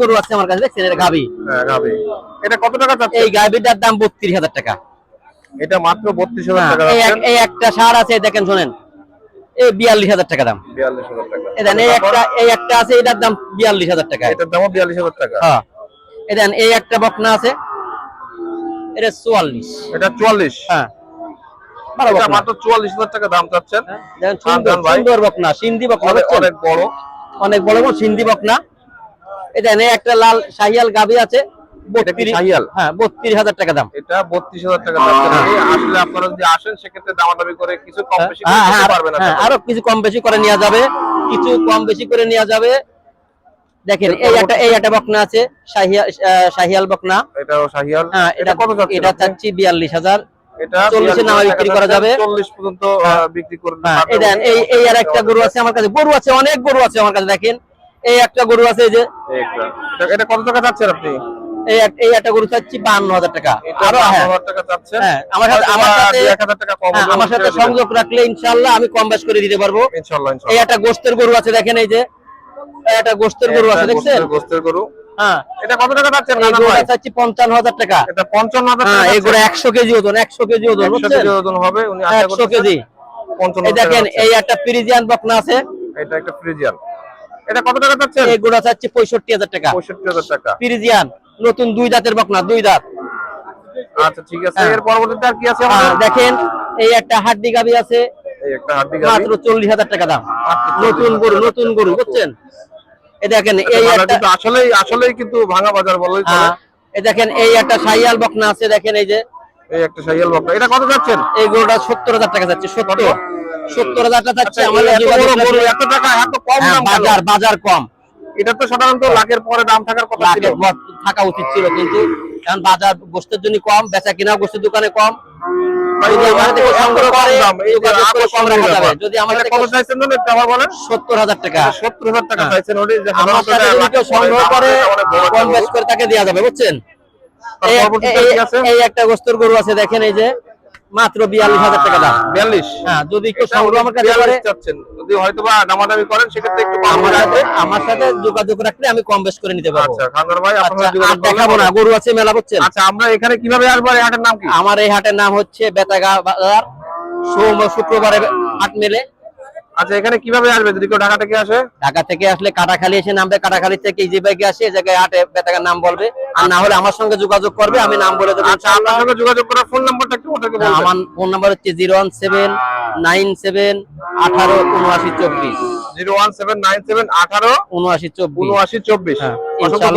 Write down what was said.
গরু আছে আমার কাছে দেখছেন এটা গাবি হ্যাঁ এটা কত টাকা চাচ্ছে এই গাবিটার দাম বত্রিশ হাজার টাকা। এটা মাত্র বত্রিশ হাজার হ্যাঁ, টাকা এই একটা সার আছে দেখেন শোনেন। এই বিয়াল্লিশ হাজার টাকা দাম। বিয়াল্লিশ হাজার টাকা। এই দেন এই একটা এই একটা আছে এটার দাম বিয়াল্লিশ হাজার টাকা। এটার দামও বিয়াল্লিশ হাজার টাকা। হ্যাঁ। এই দেন এই একটা বকনা আছে এটা চুয়াল্লিশ। এটা চুয়াল্লিশ? হ্যাঁ। এটা মাত্র টাকা দাম চাচ্ছেন? সুন্দর সুন্দর বকনা সিন্ধি বকনা অনেক বড়। অনেক বড় বড় সিন্ধি বকনা। দেন একটা লাল শাহিয়াল গাবি আছে এটা কি 32 শাহিয়াল? হ্যাঁ বত্রিশ হাজার টাকা দাম। এটা বত্রিশ হাজার টাকা চাচ্ছেন আসলে আপনারা যদি আসেন সেক্ষেত্রে দামাদামি করে কিছু কম বেশি করে হ্যাঁ হ্যাঁ পারবেন আরও কিছু কম বেশি করে নেওয়া যাবে কিছু কম বেশি করে নেওয়া যাবে। দেখেন এই একটা এই একটা বকনা আছে শাহিয়াল বকনা। এটাও শাহিয়াল। হ্যাঁ এটা এটা কত এটা চাচ্ছি বিয়াল্লিশ হাজার। এটা 40 এ নামা বিক্রি করা যাবে। চল্লিশ পর্যন্ত বিক্রি এই এই আর একটা গরু আছে আমার কাছে গরু আছে অনেক গরু আছে আমার কাছে দেখেন। এই একটা গরু আছে এই যে। এটা- কত টাকা চাচ্ছেন আপনি? এই একটা গরু চাচ্ছি বান্ন হাজার টাকা। আরও হ্যাঁ। হাজার টাকা চাচ্ছেন? হ্যাঁ, আমার সাথে- আমার সাথে- টাকা হ্যাঁ, হলেও আমার সাথে সংযোগ রাখলে ইনশাল্লাহ আমি কম বেশ করে দিতে পারব। এই একটা গোস্তের গরু আছে দেখেন এই যে। একটা গোস্তের গরু আছে দেখছেন? গোস্তের- গরু। হ্যাঁ। এটা কত টাকা চাচ্ছেন এই নানা গরুটা ভাই? চাচ্ছি পঞ্চান্ন হাজার টাকা। এটা পঞ্চান্ন হাজার টাকা এই গরু একশো কেজি ওজন একশো কেজি ওজন কেজি ওজন হবে উনি একশো কেজি। দেখেন এই একটা ফ্রিজিয়ান বকনা আছে। এটা একটা ফ্রিজিয়ান। এটা কত টাকা চাচ্ছেন? এই চাচ্ছি পঁয়ষট্টি হাজার টাকা। পঁয়ষট্টি হাজার টাকা। ফ্রিজিয়ান নতুন দুই দাঁতের বকনা দুই দাঁত। আচ্ছা ঠিক আছে। হ্যাঁ। এর পরবর্তীতে আর কি আছে দেখেন এই একটা হাড্ডি গাবি আছে। এই একটা হাড্ডি গাড়ি মাত্র চল্লিশ হাজার টাকা দাম। নতুন গরু নতুন গরু বুঝছেন? এই দেখেন এই একটা কিন্তু ভাঙা বাজার বলেই চলে। হ্যাঁ, এই দেখেন এই একটা সাইয়াল বকনা আছে দেখেন এই যে। এই একটা সাইয়াল বকরা এটা কত যাচ্ছেন এই গরুটা সত্তর হাজার টাকা যাচ্ছে সত্তর। সত্তর হাজার টাকা যাচ্ছে আচ্ছা, আমাদের এত টাকা এত কম হ্যাঁ, বাজার বাজার কম। এটা তো সাধারণত লাখের পরে দাম থাকার কথা ছিল। থাকা উচিত ছিল কিন্তু কারণ বাজার গোস্তের জন্য কম বেচা কিনা গোস্তের দোকানে কম। যদি সত্তর হাজার টাকা। সত্তর হাজার টাকা হ্যাঁ। চাইছেন সংগ্রহ করে কম বেশ করে তাকে দেওয়া যাবে বুঝছেন? এই একটা গোস্তের গরু আছে দেখেন এই যে। মাত্র বিয়াল্লিশ হাজার টাকা দাম। 42 হ্যাঁ যদি কেউ সংগ্রহ আমার কাছে 42 চাচ্ছেন। যদি হয়তো বা দামাদামি করেন সেক্ষেত্রে একটু আমার সাথে আমার সাথে যোগাযোগ রাখলে আমি কম বেশ করে নিতে পারব। আচ্ছা খানদার ভাই আপনার আচ্ছা যোগাযোগ দেখাবো না গরু আছে মেলা বুঝছেন আচ্ছা আমরা এখানে কীভাবে আসব এই হাটের নাম কি? আমার এই হাটের নাম হচ্ছে বেতাগা বাজার। সোম ও শুক্রবারে হাট মেলে। আচ্ছা এখানে কীভাবে আসবে? যদি কেউ ঢাকা থেকে আসে? ঢাকা থেকে আসলে কাটাখালী এসে নামবে কাটাখালী থেকে ইজি বাইকে আসে এই জায়গায় হাটে বেতাগার নাম বলবে। আর না হলে আমার সঙ্গে যোগাযোগ করবে আমি নাম বলে দেবো আচ্ছা আপনার সঙ্গে যোগাযোগ করার ফোন নাম্বারটা একটু ওটাকে বলবেন। আমার ফোন নাম্বার হচ্ছে zero one seven nine seven আঠারো উনআশি চব্বিশ। Zero one seven nine seven আঠারো উনআশি উনআশি চব্বিশ। হ্যাঁ, অসংখ্য ইনশাআল্লাহ।